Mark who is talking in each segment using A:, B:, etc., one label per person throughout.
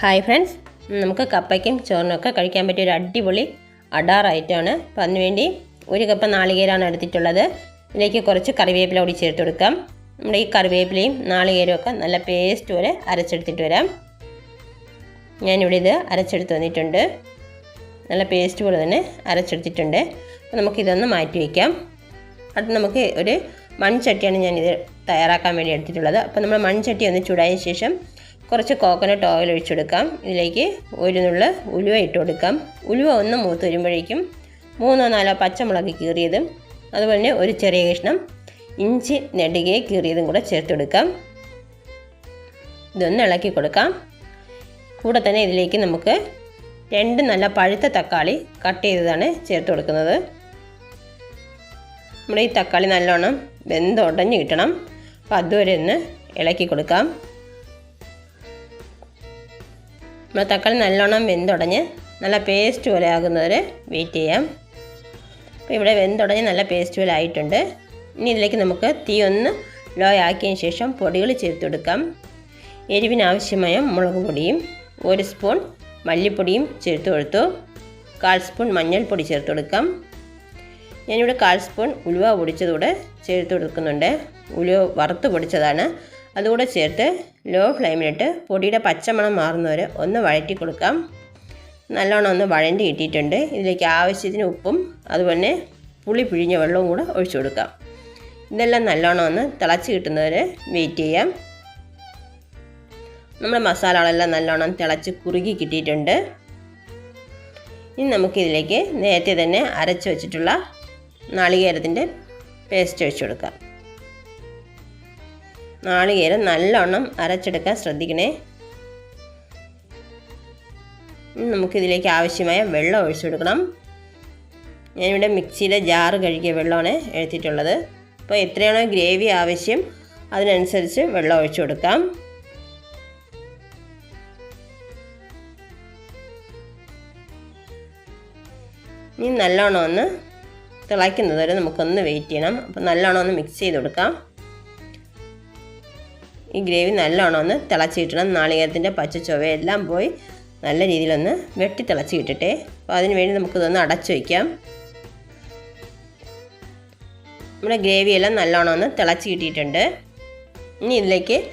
A: Hi friends നമുക്ക് കപ്പയ്ക്കും ചോറിനൊക്കെ കഴിക്കാൻ പറ്റിയ ഒരു അടിപൊളി അടാറായിട്ടാണ് അപ്പം അതിനുവേണ്ടി ഒരു കപ്പ് നാളികേരാണ് എടുത്തിട്ടുള്ളത്. ഇതിലേക്ക് കുറച്ച് കറിവേപ്പില കൂടി ചേർത്ത് കൊടുക്കാം. നമ്മുടെ ഈ കറിവേപ്പിലയും നാളികേരവും ഒക്കെ നല്ല പേസ്റ്റ് പോലെ അരച്ചെടുത്തിട്ട് വരാം. ഞാനിവിടെ ഇത് അരച്ചെടുത്ത് വന്നിട്ടുണ്ട്. നല്ല പേസ്റ്റ് പോലെ തന്നെ അരച്ചെടുത്തിട്ടുണ്ട്. അപ്പോൾ നമുക്കിതൊന്ന് മാറ്റി വയ്ക്കാം. അത് നമുക്ക് ഒരു മൺചട്ടിയാണ് ഞാനിത് തയ്യാറാക്കാൻ വേണ്ടി എടുത്തിട്ടുള്ളത്. അപ്പോൾ നമ്മൾ മൺചട്ടി ഒന്ന് ചൂടായ ശേഷം കുറച്ച് കോക്കനട്ട് ഓയിൽ ഒഴിച്ചെടുക്കാം ഇതിലേക്ക് ഒരു നുള്ള ഉലുവ ഇട്ട് കൊടുക്കാം. ഉലുവ ഒന്ന് മൂത്ത് വരുമ്പോഴേക്കും മൂന്നോ നാലോ പച്ചമുളക് കീറിയതും അതുപോലെ തന്നെ ഒരു ചെറിയ കഷ്ണം ഇഞ്ചി നെടുകെ കീറിയതും കൂടെ ചേർത്ത് കൊടുക്കാം. ഇതൊന്ന് ഇളക്കി കൊടുക്കാം. കൂടെ തന്നെ ഇതിലേക്ക് നമുക്ക് രണ്ട് നല്ല പഴുത്ത തക്കാളി കട്ട് ചെയ്തതാണ് ചേർത്ത് കൊടുക്കുന്നത്. നമ്മുടെ ഈ തക്കാളി നല്ലോണം വെന്തുടഞ്ഞ് കിട്ടണം. അപ്പോൾ അതുവരെ ഒന്ന് ഇളക്കി കൊടുക്കാം. നമ്മുടെ തക്കാളി നല്ലോണം വെന്തുടഞ്ഞ് നല്ല പേസ്റ്റ് പോലെ ആകുന്നവരെ വെയിറ്റ് ചെയ്യാം. അപ്പോൾ ഇവിടെ വെന്തുടഞ്ഞ് നല്ല പേസ്റ്റ് പോലെ ആയിട്ടുണ്ട്. ഇനി ഇതിലേക്ക് നമുക്ക് തീ ഒന്ന് ലോ ആക്കിയതിന് ശേഷം പൊടികൾ ചേർത്ത് കൊടുക്കാം. എരിവിനാവശ്യമായ മുളക് പൊടിയും ഒരു സ്പൂൺ മല്ലിപ്പൊടിയും ചേർത്ത് കൊടുത്തു. കാൽ സ്പൂൺ മഞ്ഞൾപ്പൊടി ചേർത്ത് കൊടുക്കാം. ഞാനിവിടെ കാൽ സ്പൂൺ ഉലുവ പൊടിച്ചതുകൂടെ ചേർത്ത് കൊടുക്കുന്നുണ്ട്. ഉലുവ വറുത്ത് പൊടിച്ചതാണ്. അതുകൂടെ ചേർത്ത് ലോ ഫ്ലെയിമിലിട്ട് പൊടിയുടെ പച്ചമണം മാറുന്നവരെ ഒന്ന് വഴറ്റി കൊടുക്കാം. നല്ലോണം ഒന്ന് വഴണ്ടി കിട്ടിയിട്ടുണ്ട് ഇതിലേക്ക് ആവശ്യത്തിന് ഉപ്പും അതുപോലെ പുളി പിഴിഞ്ഞ വെള്ളവും കൂടെ ഒഴിച്ചു കൊടുക്കാം. ഇതെല്ലാം നല്ലോണം ഒന്ന് തിളച്ച് കിട്ടുന്നവരെ വെയിറ്റ് ചെയ്യാം. നമ്മുടെ മസാലകളെല്ലാം നല്ലോണം തിളച്ച് കുറുകി കിട്ടിയിട്ടുണ്ട്. ഇനി നമുക്കിതിലേക്ക് നേരത്തെ തന്നെ അരച്ച് വെച്ചിട്ടുള്ള നാളികേരത്തിന്റെ പേസ്റ്റ് ഒഴിച്ചു കൊടുക്കാം നാളികേരം നല്ലോണം അരച്ചെടുക്കാൻ ശ്രദ്ധിക്കണേ. നമുക്കിതിലേക്ക് ആവശ്യമായ വെള്ളം ഒഴിച്ചു കൊടുക്കണം. ഞാനിവിടെ മിക്സിയിലെ ജാറ് കഴുകിയ വെള്ളമാണ് എടുത്തിട്ടുള്ളത് അപ്പോൾ എത്രയാണോ ഗ്രേവി ആവശ്യം അതിനനുസരിച്ച് വെള്ളം ഒഴിച്ചു കൊടുക്കാം. ഇനി നല്ലോണം ഒന്ന് തിളയ്ക്കുന്നത് വരെ നമുക്കൊന്ന് വെയിറ്റ് ചെയ്യണം. അപ്പോൾ നല്ലോണം ഒന്ന് മിക്സ് ചെയ്ത് കൊടുക്കാം. ഈ ഗ്രേവി നല്ലോണം ഒന്ന് തിളച്ച് കിട്ടണം നാളികേരത്തിന്റെ പച്ച ചുവയെല്ലാം പോയി നല്ല രീതിയിലൊന്ന് വെട്ടി തിളച്ച് കിട്ടട്ടെ. അപ്പോൾ അതിന് വേണ്ടി നമുക്കിതൊന്ന് അടച്ചു വയ്ക്കാം. നമ്മുടെ ഗ്രേവിയെല്ലാം നല്ലോണം ഒന്ന് തിളച്ച് കിട്ടിയിട്ടുണ്ട്. ഇനി ഇതിലേക്ക്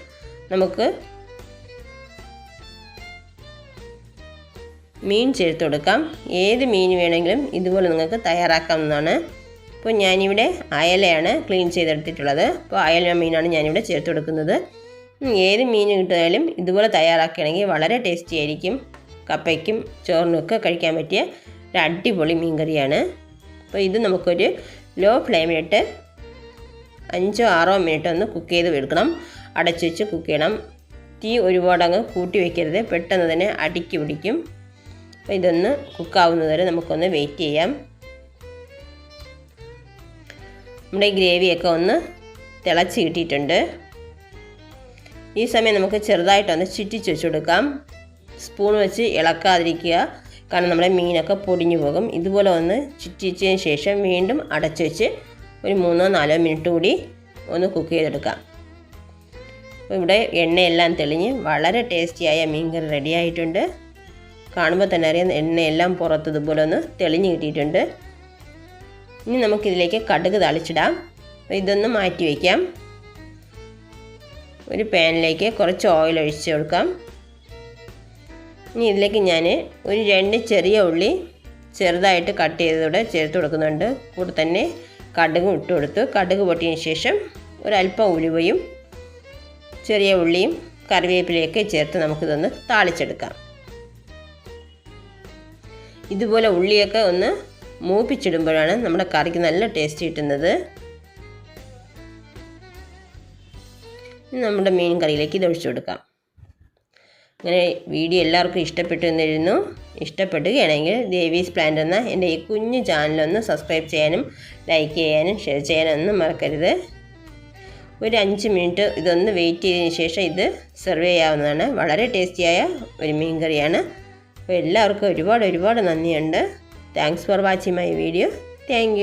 A: നമുക്ക് മീൻ ചേർത്ത് കൊടുക്കാം. ഏത് മീൻ വേണമെങ്കിലും ഇതുപോലെ നിങ്ങൾക്ക് തയ്യാറാക്കാവുന്നതാണ്. അപ്പോൾ ഞാനിവിടെ അയലയാണ് ക്ലീൻ ചെയ്തെടുത്തിട്ടുള്ളത്. അപ്പോൾ അയല മീനാണ് ഞാനിവിടെ ചേർത്ത് കൊടുക്കുന്നത്. ഏത് മീൻ കിട്ടിയാലും ഇതുപോലെ തയ്യാറാക്കുകയാണെങ്കിൽ വളരെ ടേസ്റ്റി ആയിരിക്കും. കപ്പയ്ക്കും ചോറിനൊക്കെ കഴിക്കാൻ പറ്റിയ ഒരു അടിപൊളി മീൻ കറിയാണ്. അപ്പോൾ ഇത് നമുക്കൊരു ലോ ഫ്ലെയിമിലിട്ട് അഞ്ചോ ആറോ മിനിറ്റ് ഒന്ന് കുക്ക് ചെയ്ത് എടുക്കണം. അടച്ചു വെച്ച് കുക്ക് ചെയ്യണം. തീ ഒരുപാടങ്ങ് കൂട്ടി വയ്ക്കരുത് പെട്ടെന്ന് തന്നെ അടിക്ക് പിടിക്കും. അപ്പോൾ ഇതൊന്ന് കുക്കാവുന്നത് വരെ നമുക്കൊന്ന് വെയിറ്റ് ചെയ്യാം. നമ്മുടെ ഗ്രേവിയൊക്കെ ഒന്ന് തിളച്ച് കിട്ടിയിട്ടുണ്ട്. ഈ സമയം നമുക്ക് ചെറുതായിട്ടൊന്ന് ചുറ്റിച്ച് വെച്ച് കൊടുക്കാം. സ്പൂൺ വെച്ച് ഇളക്കാതിരിക്കുക. കാരണം നമ്മുടെ മീനൊക്കെ പൊടിഞ്ഞു പോകും. ഇതുപോലെ ഒന്ന് ചുറ്റിച്ചതിന് ശേഷം വീണ്ടും അടച്ചു വെച്ച് ഒരു മൂന്നോ നാലോ മിനിറ്റ് കൂടി ഒന്ന് കുക്ക് ചെയ്തെടുക്കാം. ഇവിടെ എണ്ണയെല്ലാം തെളിഞ്ഞ് വളരെ ടേസ്റ്റിയായ മീൻകറി കറി ആയിട്ടുണ്ട്. കാണുമ്പോൾ തന്നെ അറിയാം എണ്ണയെല്ലാം പുറത്ത് ഇതുപോലെ ഒന്ന് തെളിഞ്ഞു കിട്ടിയിട്ടുണ്ട്. ഇനി നമുക്കിതിലേക്ക് കടുക് തളിച്ചിടാം. ഇതൊന്ന് മാറ്റി വയ്ക്കാം. ഒരു പാനിലേക്ക് കുറച്ച് ഓയിൽ ഒഴിച്ച് കൊടുക്കാം. ഇനി ഇതിലേക്ക് ഞാൻ ഒരു രണ്ട് ചെറിയ ഉള്ളി ചെറുതായിട്ട് കട്ട് ചെയ്തതോടെ ചേർത്ത് കൊടുക്കുന്നുണ്ട്. കൂടെ തന്നെ കടുകും ഇട്ട് കൊടുത്തു. കടുക് പൊട്ടിയതിന് ശേഷം ഒരല്പം ഉലുവയും ചെറിയ ഉള്ളിയും കറിവേപ്പിലയൊക്കെ ചേർത്ത് നമുക്കിതൊന്ന് താളിച്ചെടുക്കാം. ഇതുപോലെ ഉള്ളിയൊക്കെ ഒന്ന് മൂപ്പിച്ചിടുമ്പോഴാണ് നമ്മുടെ കറിക്ക് നല്ല ടേസ്റ്റ് കിട്ടുന്നത്. നമ്മുടെ മീൻ കറിയിലേക്ക് ഇത് ഒഴിച്ചു കൊടുക്കാം. അങ്ങനെ വീഡിയോ എല്ലാവർക്കും ഇഷ്ടപ്പെട്ടു എന്നിരുന്നു. ഇഷ്ടപ്പെടുകയാണെങ്കിൽ ദേവീസ് പ്ലാന്റ് എന്ന എന്റെ ഈ കുഞ്ഞു ചാനലൊന്ന് സബ്സ്ക്രൈബ് ചെയ്യാനും ലൈക്ക് ചെയ്യാനും ഷെയർ ചെയ്യാനും ഒന്നും മറക്കരുത്. ഒരു അഞ്ച് മിനിറ്റ് ഇതൊന്ന് വെയിറ്റ് ചെയ്തതിന് ശേഷം ഇത് സെർവ് ചെയ്യാവുന്നതാണ്. വളരെ ടേസ്റ്റിയായ ഒരു മീൻ കറിയാണ്. അപ്പോൾ എല്ലാവർക്കും ഒരുപാട് ഒരുപാട് നന്ദിയുണ്ട്. Thanks for watching my video thank